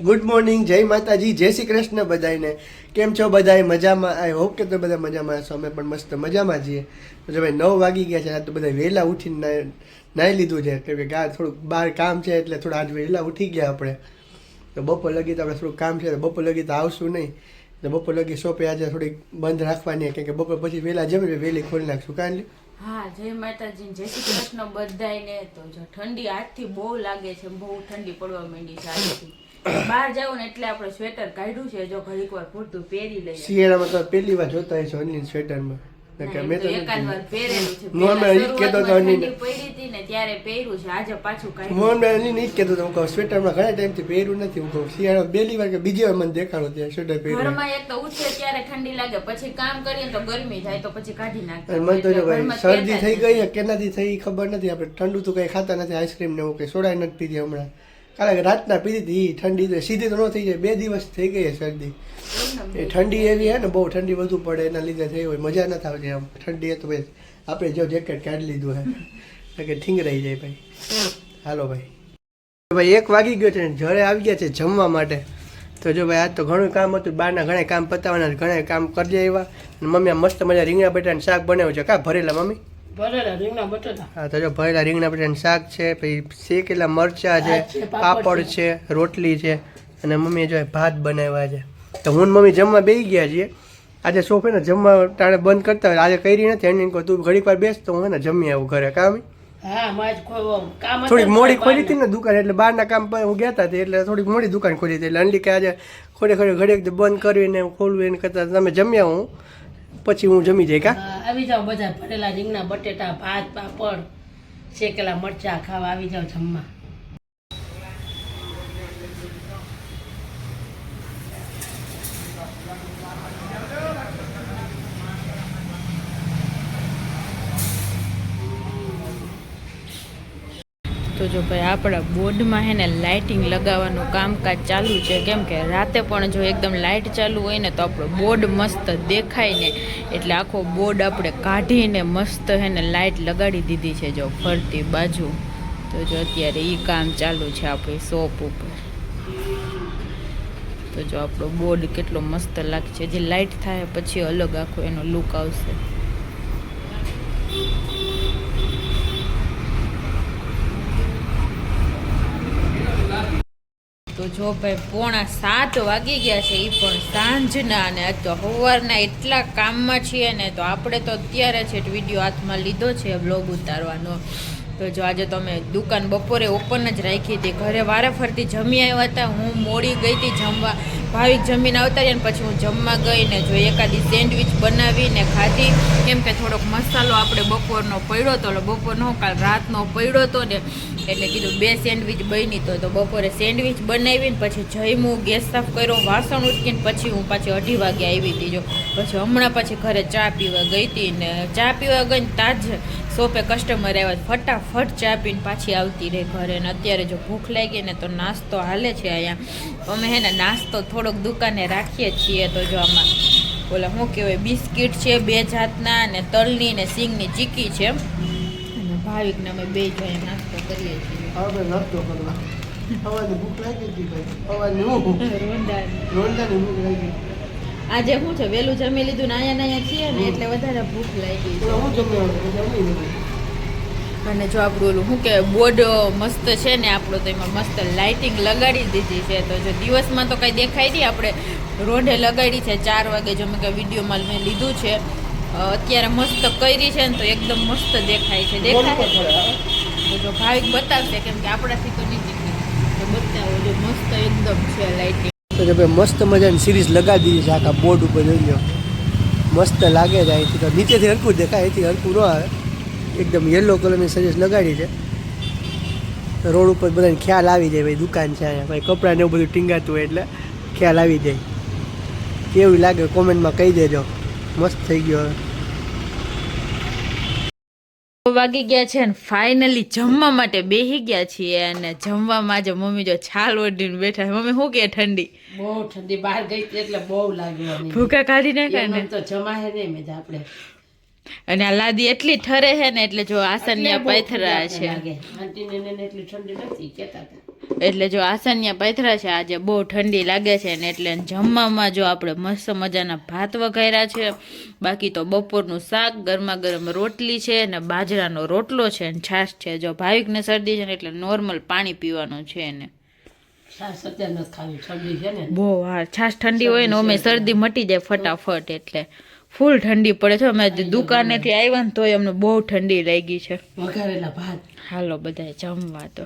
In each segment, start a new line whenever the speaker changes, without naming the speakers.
Good morning જય માતાજી, જય શ્રી કૃષ્ણ બધાને કેમ છો બધાય? મજામાં? આઈ હોપ કે તો બધા મજામાં છો અમે પણ મસ્ત મજામાં છીએ. તો ભાઈ નવ વાગી ગયા છે. આ તો બધા વહેલા ઉઠીને નાહી- લીધું છે. કેમ કે ગા થોડુંક બહાર કામ છે એટલે થોડા આજ વહેલા ઉઠી ગયા આપણે. તો બપોર લગી તો આપણે થોડુંક કામ છે. તો બપોર લગી તો આવશું નહીં. તો બપોર લગી શોપે આજે થોડીક બંધ રાખવાની કેમ કે બપોર પછી વહેલા જમીને વહેલી ખોલી નાખશું. કારણ?
હા, જય માતાજી જય શ્રી કૃષ્ણ બધાયને. તો જો ઠંડી આજથી બહુ લાગે છે. બહુ ઠંડી પડવા માંડી છે આજથી. બહાર જાવ ને એટલે આપણે સ્વેટર કાઢ્યું છે જો ઘડીક વાર પૂરતું પહેરી લઈએ.
શિયાળામાં તો પહેલી વાર જોતા હશો અનિલ સ્વેટરમાં. કે મેં તો
તો એકાદ વાર પહેરેલું છે.
મોહન ઈ જ કહેતો હતો
શરૂઆતમાં
અનિલ.
હતી ને ત્યારે પહેર્યું છે આજે પાછું કાઢ્યું.
જ કહેતો હું કહું સ્વેટરમાં ઘણા ટાઈમથી પહેર્યું નથી હું કહું શિયાળા પહેલી વાર કે બીજી વાર મને દેખાડો ત્યાં સ્વેટર પહેર્યું
ઘરમાં એક તો ઉઠે ત્યારે ઠંડી લાગે પછી કામ કરીએ તો ગરમી થાય તો પછી કાઢી
અને મને તો જો ભાઈ શરદી થઈ ગઈ કે કેનાથી થઈ ખબર નથી આપણે ઠંડુ તો કઈ ખાતા નથી આઈસ્ક્રીમ ને એવું કઈ સોડા નથી પીધી હમણાં. કારણ કે રાતના પીધી હતી ઠંડી તો સીધી તો ન થઈ જાય, બે દિવસ થઈ ગઈ શરદી. એ ઠંડી એવી હે ને, બહુ ઠંડી વધુ પડે, એના લીધે થઈ હોય, મજા ન આવતી આમ. ઠંડી તો ભાઈ, આપણે જો જેકેટ કાઢી લીધું હે. કે ઠીંગરાઈ જાય ભાઈ. હાલો ભાઈ. ભાઈ, એક વાગી ગયો છે ને, જરે આવી ગયા છે જમવા માટે. તો જો ભાઈ આજ તો ઘણું કામ હતું બહારના ઘણા કામ પતાવવાના ઘણા કામ કરી એવા મમ્મી મસ્ત મજા રીંગણા બટાટાનું શાક બનાવ્યું છે. કા ભરેલા, મમ્મી?
ભરેલા રીંગણા બટેટા.
હા તો જો ભરેલા રીંગણા બટાટાનું શાક છે પછી શેકેલા મરચા છે
પાપડ
છે. રોટલી છે અને મમ્મીએ જો ભાત બનાવ્યા છે. તો હું મમ્મી જમવા બેસી ગયા છીએ. આજે સોફે ને જમવા ટાણે બંધ કરતા હોય આજે કરી નથી એની કોઈ તું ઘડીક વાર બેસ તો હું હે ને જમી આવું ઘરે કામ થોડીક મોડી. ખોલી હતી ને. દુકાન એટલે બહારના કામ પર હું ગયા હતા એટલે થોડીક મોડી દુકાન ખોલી હતી એટલે અંડી કે આજે ખોડે ખોડે ઘડીક બંધ કરવી ને ખોલવી એને કરતા તમે જમ્યા હું. પછી હું જમી જાય કા?
આવી જાઓ બધા ભરેલા રીંગણા, બટેટા, ભાત, પાપડ, શેકેલા મરચા ખાવા, આવી જાઓ જમવા
તો જો ભાઈ, આપણા બોર્ડમાં હે ને લાઇટિંગ લગાવવાનું કામકાજ ચાલુ છે. કેમ કે રાતે પણ જો એકદમ લાઇટ ચાલુ હોય ને તો આપણો બોર્ડ મસ્ત દેખાય ને, એટલે આખો બોર્ડ આપણે કાઢીને મસ્ત હે ને લાઇટ લગાડી દીધી છે જો ફરતી બાજુ. તો જો અત્યારે એ કામ ચાલુ છે આપણી શોપ ઉપર. તો જો આપણો બોર્ડ કેટલો મસ્ત લાગે છે જે લાઇટ થાય પછી અલગ આખો એનો લુક આવશે. તો જો ભાઈ પોણા સાત વાગી ગયા છે એ પણ સાંજના અને તો સવારના એટલા કામમાં છીએ ને, તો આપણે તો અત્યારે છે વીડિયો હાથમાં લીધો છે બ્લોગ ઉતારવાનો. તો જો આજે તમે દુકાન બપોરે ઓપન જ રાખી હતી. ઘરે વારે ફરતી જમી આવ્યા હતા, હું મોડી ગઈ હતી જમવા. ભાવિક જમીન આવતા અને પછી હું જમવા ગઈ ને જો એકાદી સેન્ડવિચ બનાવીને ખાધી. કેમ કે થોડોક મસાલો આપણે બપોરનો પડ્યો હતો એટલે બપોરનો કાલ રાતનો પડ્યો હતો ને, એટલે કીધું બે સેન્ડવિચ બની તો બપોરે સેન્ડવિચ બનાવીને પછી જમ્યું, ગેસ સાફ કર્યો, વાસણ ઉટકીને પછી હું પાછી અઢી વાગે આવી હતી. જો પછી હમણાં પછી ઘરે ચા પીવા ગઈ હતી ને, ચા પીવા ગઈને તાજ શોપે કસ્ટમર આવ્યા ફટાફટ ચા પીને પાછી આવતી રહે ઘરે. ને અત્યારે જો ભૂખ લાગી ને તો નાસ્તો હાલે છે અહીંયા. અમે હે ને નાસ્તો થોડોક દુકાને રાખીએ છીએ તો જો આમાં ઓલા શું કહેવાય બિસ્કિટ છે બે જાતના ને તલની ને સિંગની ચીકી છે અને ભાવિકને અમે બે જોઈએ નાસ્તો કરીએ છીએ.
નાસ્તો કરવા. ભૂખ લાગી હતી ભાઈ. સવારની રોંડાની ભૂખ લાગી.
આજે શું છે? વહેલું જમી લીધું ને અહીંયા અહીંયા છીએ ને એટલે વધારે ભૂખ લાગી
હું
અને જો આપણું ઓલું શું કે બોર્ડ મસ્ત છે ને આપણું તો એમાં મસ્ત લાઇટિંગ લગાડી દીધી છે. તો જો દિવસમાં તો કંઈ દેખાય નહીં આપણે રોડે લગાડી છે. ચાર વાગે જો મેં કે વિડીયોમાં મેં લીધું છે. અત્યારે મસ્ત કરી છે ને તો એકદમ મસ્ત દેખાય છે. દેખાય તો જો ભાવિક બતાવશે કેમ કે આપણાથી તો નહીં બતાવો જો મસ્ત એકદમ છે લાઇટિંગ.
તો કે ભાઈ મસ્ત મજાની સિરીઝ લગાવી દીધી છે આખા બોર્ડ ઉપર જોઈ લો. મસ્ત લાગે છે અહીંથી તો. નીચેથી હરકું દેખાય, અહીંથી હરકું ન આવે. એકદમ યલો કલરની સિરીઝ લગાડી છે. રોડ ઉપર બધાને ખ્યાલ આવી જાય ભાઈ, દુકાન છે અહીંયા. ભાઈ કપડાં ને એવું બધું ટીંગાતું હોય એટલે ખ્યાલ આવી જાય. કેવું લાગે કોમેન્ટમાં કહી દેજો. મસ્ત થઈ ગયો હવે.
વાગી ગયા છે અને ફાઇનલી જમવા માટે બેહી ગયા છીએ અને જમવામાં જો મમ્મી જો છાલ ઓઢીને બેઠા છે. મમ્મી શું કે ઠંડી?
બહુ ઠંડી બહાર ગઈ એટલે બહુ લાગ્યું
ભૂકા કાઢી નાખે ને?
તો જમાય નહીં મેં આપણે.
અને આ લાદી એટલી ઠરે છે ને એટલે જો આસનિયા પાથરા છે
એટલી
જો આસનિયા પાથરા છે આજે બહુ ઠંડી લાગે છે ને એટલે જમવામાં જો આપણે મસ્ત મજાના ભાત વઘાર્યા છે. બાકી તો બપોરનું શાક ગરમા ગરમ રોટલી છે ને બાજરાનો રોટલો છે ને છાશ છે. જો ભાવિકને શરદી છે ને એટલે નોર્મલ પાણી પીવાનું એને
છે ને.
બહુ હા છાશ ઠંડી હોય ને અમે શરદી મટી જાય ફટાફટ એટલે. ફૂલ ઠંડી પડે છે. અમે આજે દુકાનેથી આવ્યા ને તોય અમને બહુ ઠંડી લાગી છે.
વઘારેલા ભાત.
હાલો બધા જમવા તો.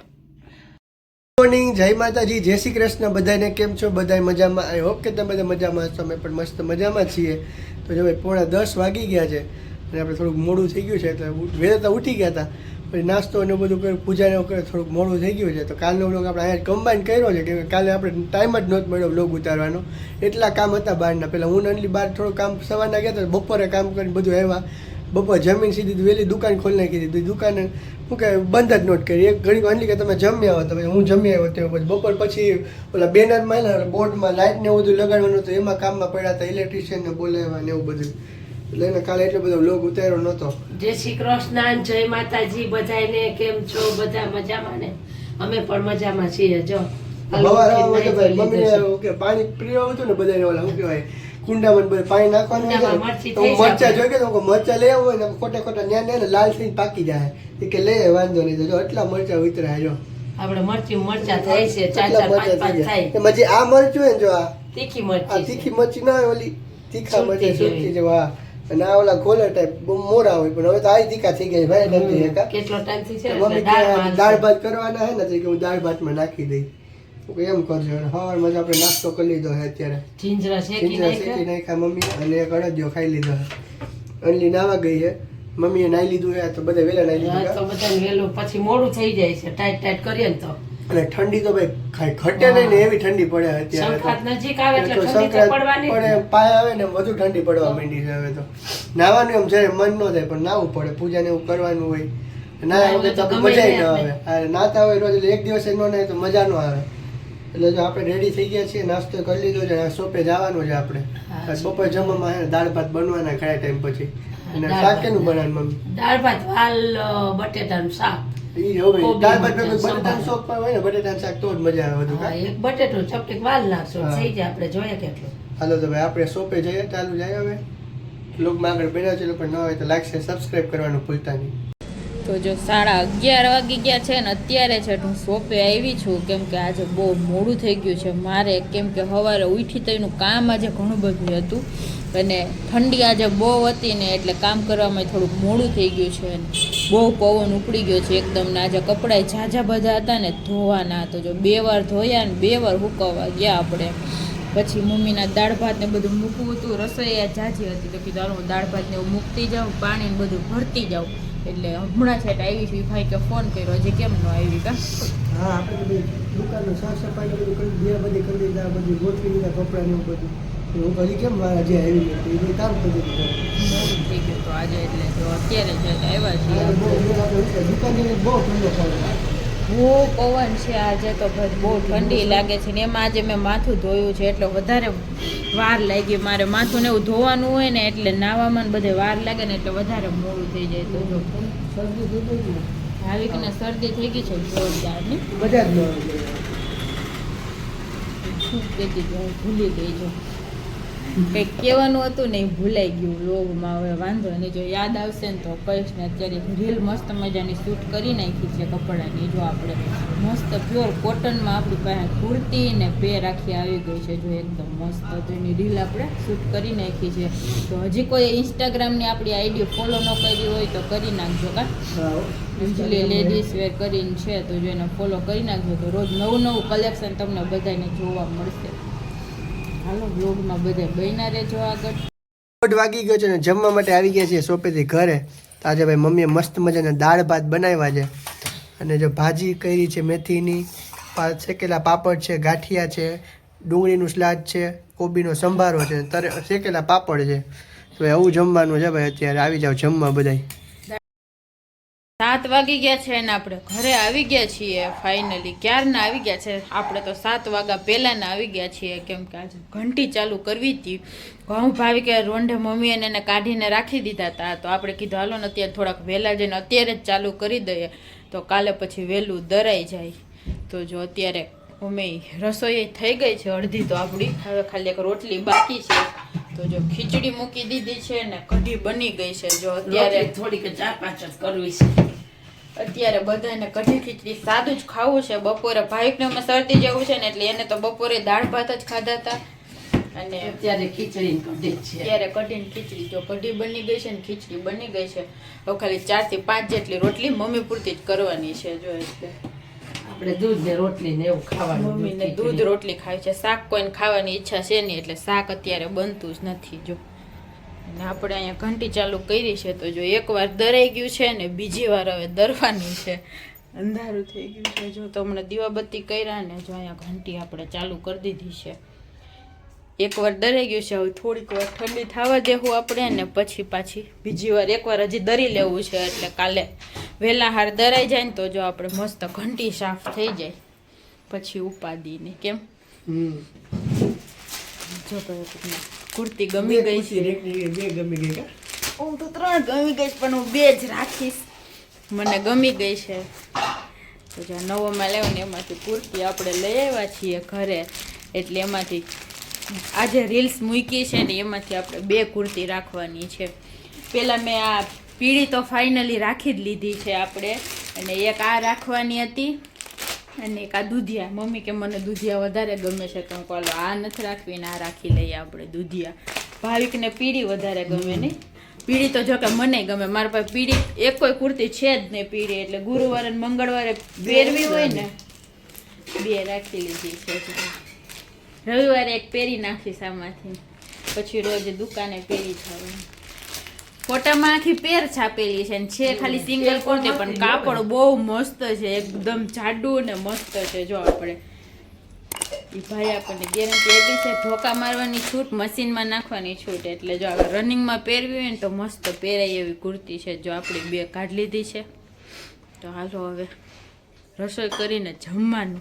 મોર્નિંગ જય માતાજી જય શ્રી કૃષ્ણ. બધાને કેમ છો? બધા મજામાં? આઈ હોપ કે તમે બધા મજામાં છો અમે પણ મસ્ત મજામાં છીએ. તો જો ભાઈ પોણા દસ વાગી ગયા છે. અને આપણે થોડુંક મોડું થઈ ગયું છે એટલે ઉઠ- વહેલા તો ઉઠી ગયા હતા. પછી નાસ્તો અને બધું કર્યું પૂજા ને એવું થોડુંક મોડું થઈ ગયું છે, તો કાલનો વ્લોગ આપણે અહીંયા કમ્બાઈન કર્યો છે કે કાલે આપણે ટાઈમ જ નહોતો મળ્યો વ્લોગ ઉતારવાનો. એટલા કામ હતા બહારના. પહેલાં હું નનલી બહાર થોડું કામ સવારના ગયા હતા, બપોરે કામ કરીને બધું આવ્યા. બપોર જમીન સીધી વહેલી દુકાન ખોલી નાખી દીધી દુકાન શું કે બંધ જ નોટ કરી. એક ઘણી અનલી કે તમે જમી આવો તમે હું જમી આવ્યો તે પછી. બપોર પછી ઓલા બેનરમાં ને બોર્ડમાં લાઇટ ને એવું બધું લગાડવાનું હતું, એમાં કામમાં પડ્યા હતા ઇલેક્ટ્રિશિયનને બોલાવ્યા ને એવું બધું. એટલે એને કાલે એટલો બધો લોગ ઉતાર્યો નહોતો.
જય શ્રી કૃષ્ણ જય માતાજી બધાને કેમ છો? બધા મજામાં ને? અમે પણ મજામાં છીએ જો.
હવા હવામાં તો ભાઈ મમ્મીને એવું કે પાણી પીવા હતું ને બધાને ઓલા શું કહેવાય કુંડામાં બધું પાણી નાખવાનું હોય ને,
મરચી
તો
થઈ
હું મરચા જોઈ કે મરચા લઈ આવું હોય ને ખોટા ખોટા ન્યા ન્યા ને લાલ પાકી જાય. કે લે વાંધો નહીં જો એટલા મરચા ઉતર્યા જો.
આપણે મરચી મરચા થાય છે ચાર ચાર
મરચાં
પાંચ પાંચ થાય
એમાં જે આ મરચું હોય ને જો આ
તીખી મરચી
તીખી મરચી ના હોય ઓલી તીખા મરચી. સુરતી જેવા. અને આ ઓલા ગોલા ટાઈપ બહુ મોરા હોય પણ હવે તો આ દીકા થઈ ગયા ભાઈ નથી
હમ, કેટલો ટાઈમથી છે
મમ્મી દાળ ભાત. કરવાના હે ને તો કે હું દાળ ભાતમાં નાખી દઈ હું એમ કરજો. અને સવારમાં આપણે નાસ્તો કરી લીધો છે અત્યારે.
જીંજરા શેકી નાખ્યા?
મમ્મી અને એક અડદિયો ખાઈ લીધો હે. અનલી નાવા ગઈ હે. મમ્મીએ નાઈ લીધું હે તો બધા વેલા નાઈ
હા,
લીધું
તો બધા વેલું પછી મોડું થઈ જાય છે. ટાઈટ ટાઈટ કરીએ ને તો.
અને ઠંડી તો ભાઈ ખાઈ ઘટે નહીં ને એવી ઠંડી પડે અત્યારે.
નજીક આવે એટલે
સંક્રાંત પડે પાય આવે ને વધુ ઠંડી પડવા માંડી છે હવે તો. નાવાનું એમ જ્યારે મન ન થાય પણ નાવું પડે. પૂજા ને એવું કરવાનું હોય. ના વગર તો મજા ન આવે. નાતા હોય રોજ એટલે એક દિવસ ન નહીં તો મજા ન આવે. એટલે જો આપણે રેડી થઈ ગયા છીએ નાસ્તો કરી લીધો છે શોપે જવાનું છે આપણે. બપોર જમવામાં દાળ ભાત બનવાના ઘણા ટાઈમ પછી. અને શાક કેનું બનાવવાનું મમ્મી?
દાળ ભાત વાલ બટેટાનું શાક. એક ચપટીક વાલ નાખશું થઈ જાય આપણે જોઈએ કેટલું.
હાલો તો ભાઈ આપણે શોપે જઈએ ચાલુ જાય હવે. લોકમાં આગળ બેઠા છે લોકો ન હોય તો લાઈક છે સબસ્ક્રાઇબ કરવાનું ભૂલતા નહીં.
તો જો સાડા અગિયાર વાગી ગયા છે ને અત્યારે છે હું શોપે આવી છું. કેમ કે આજે બહુ મોડું થઈ ગયું છે મારે. કેમ કે સવારે ઉઠી તો એનું કામ આજે ઘણું બધું હતું. અને ઠંડી આજે બહુ હતી ને એટલે કામ કરવામાં થોડુંક મોડું થઈ ગયું છે. અને બહુ પવન ઉપડી ગયો છે એકદમ ને આજે કપડાં ઝાઝા બધા હતા ને ધોવાના. તો જો બે વાર ધોયા ને બે વાર હુકવવા ગયા આપણે. પછી મમ્મીના દાળ ભાત ને બધું મૂકવું હતું. રસોઈ જાજી હતી. તો કીધું દાળ ભાત ને એવું મૂકતી જાઉં, પાણી બધું ભરતી જાઉં. એટલે હમણાં છે આવી છું. ભાઈ કે ફોન કર્યો. હજી કેમ ન આવી કા?
હા આપણે બધી દુકાનનું સાફ સફાઈ બધું કરી દીધા બધી કરી દીધા બધું ગોઠવી દીધા કપડાં ને એવું બધું. હું હજી કેમ આજે હજી આવી નથી એ બધું કામ કરી દીધું.
ગયું તો આજે એટલે જો અત્યારે છે આવ્યા છીએ.
દુકાન બહુ ઠંડો પવન
બહુ પવન છે આજે તો બહુ ઠંડી લાગે છે ને એમાં આજે મેં માથું ધોયું છે એટલે વધારે વાર લાગી. મારે માથું ને એવું ધોવાનું હોય ને એટલે નાવામાં બધે વાર લાગે ને એટલે વધારે મોડું થઈ જાય તો જો. ભાવિકને શરદી થઈ ગઈ છે જોરદારની
બધા જ
ભૂલી ગઈ છું. કંઈક કહેવાનું હતું ને એ ભૂલાઈ ગયું લોગમાં હવે વાંધો નહીં જો યાદ આવશે ને તો કહીશ ને અત્યારે રીલ મસ્ત મજાની શૂટ કરી નાખી છે કપડાની જો આપણે મસ્ત પ્યોર કોટનમાં આપણી પાસે કુર્તી ને પે રાખી આવી ગઈ છે જો એકદમ મસ્ત તો એની રીલ આપણે શૂટ કરી નાખી છે. તો હજી કોઈ ઇન્સ્ટાગ્રામની આપણી આઈડી ફોલો ન કરી હોય તો કરી નાખજો કા? યુઝલી લેડીઝ વેર કરીને છે તો જો એને ફોલો કરી નાખજો તો રોજ નવું નવું કલેક્શન તમને બધાને જોવા મળશે. હાલો બધા બન્યા રહેજો આગળ.
દોઢ વાગી ગયો છે ને જમવા માટે આવી ગયા છીએ સોપેથી ઘરે. તો આજે ભાઈ મમ્મીએ મસ્ત મજાના દાળ ભાત બનાવ્યા છે. અને જો ભાજી કરી છે મેથીની શેકેલા પાપડ છે, ગાંઠિયા છે, ડુંગળીનું સ્લાદ છે, કોબીનો સંભારો છે તરે, શેકેલા પાપડ છે. તો આવું જમવાનું છે ભાઈ, અત્યારે આવી જાવ જમવા બધાય.
સાત વાગી ગયા છે અને આપણે ઘરે આવી ગયા છીએ ફાઇનલી ક્યારના આવી ગયા છે? આપણે તો સાત વાગ્યા પહેલાંના આવી ગયા છીએ, કેમ કે આજે ઘંટી ચાલુ કરવી હતી. ઘઉં ભાવી કે રોંઢે મમ્મી એને એને કાઢીને રાખી દીધા હતા. તો આપણે કીધું, હાલો ને અત્યારે થોડાક વહેલા જઈને અત્યારે જ ચાલુ કરી દઈએ. તો કાલે પછી વહેલું દરાઈ જાય. તો જો અત્યારે અમે રસોઈ થઈ ગઈ છે અડધી તો આપણી. હવે ખાલી એક રોટલી બાકી છે. તો જો ખીચડી મૂકી દીધી છે ને કઢી બની ગઈ છે. જો અત્યારે
થોડીક ચાર પાંચ કરવી છે.
અત્યારે બધાને કઢી ખીચડી સાદું જ ખાવું છે. બપોરે ભાઈકને અમે શરદી જેવું છે ને એટલે એને તો બપોરે દાળ ભાત જ ખાધા હતા. અને
અત્યારે ખીચડી કઢી છે.
ત્યારે કઢીને ખીચડી. જો કઢી બની ગઈ છે ને ખીચડી બની ગઈ છે હવે ખાલી ચારથી પાંચ જેટલી રોટલી મમ્મી પૂરતી જ કરવાની છે જો એટલે.
આપણે દૂધ ને રોટલી ને એવું ખાવાનું
મમ્મીને દૂધ રોટલી ખાવી છે. શાક કોઈને ખાવાની ઈચ્છા છે નહીં એટલે શાક અત્યારે બનતું જ નથી જો. અને આપણે અહીંયા ઘંટી ચાલુ કરી છે તો જો એકવાર દરાઈ ગયું છે ને બીજી વાર હવે દરવાની છે. અંધારું થઈ ગયું છે. જો તમને દીવાબત્તી કર્યા ને જો અહીંયા ઘંટી આપણે ચાલુ કરી દીધી છે. એકવાર દરાઈ ગયું છે હવે થોડીક વાર ઠંડી થવા દેવું આપણે ને પછી પાછી બીજી વાર એકવાર હજી દરી લેવું છે એટલે કાલે વહેલા હાર દરાઈ જાય ને તો જો આપણે મસ્ત ઘંટી સાફ થઈ જાય. પછી ઉપાદીને કેમ?
હમ.
જો કુર્તી ગમી ગઈ છે.
બે ગમી ગઈ
હું તો ત્રણ ગમી ગઈ પણ હું બે જ રાખીશ. મને ગમી ગઈ છે. તો જો નવોમાં લેવું ને એમાંથી કુર્તી આપણે લઈ આવ્યા છીએ ઘરે. એટલે એમાંથી આજે રીલ્સ મૂકી છે ને એમાંથી આપણે બે કુર્તી રાખવાની છે. પહેલાં મેં આ પીળી તો ફાઇનલી રાખી જ લીધી છે આપણે. અને એક આ રાખવાની હતી. અને એક આ દૂધિયા. મમ્મી કે મને દૂધિયા વધારે ગમે છે તો હું કહું, આ નથી રાખવી ને આ રાખી લઈએ આપણે દૂધિયા. ભાવિકને પીળી વધારે ગમે નહીં. પીળી તો જો કે મને ગમે મારા પાસે પીળી એક કોઈ કુર્તી છે જ નહીં પીળી એટલે ગુરુવારે ને મંગળવારે પહેરવી હોય ને બે રાખી લીધી છે. રવિવારે એક પહેરી નાખીશ આમાંથી. પછી રોજ દુકાને પહેરી જવાનું ફોટામાં આખી પેર છાપેલી છે ને છે ખાલી સિંગલ કુર્તી પણ કાપડ બહુ મસ્ત છે એકદમ જાડું ને મસ્ત છે જો આપણે. ઈ ભાઈ આપણને ગેરંટી આપી છે ધોકા મારવાની છૂટ મશીનમાં નાખવાની છૂટ એટલે જો આપણે રનિંગમાં પહેરવી હોય ને તો મસ્ત પહેરાય એવી કુર્તી છે જો આપણે બે કાઢી લીધી છે. તો હાલો હવે રસોઈ કરીને જમવાનું.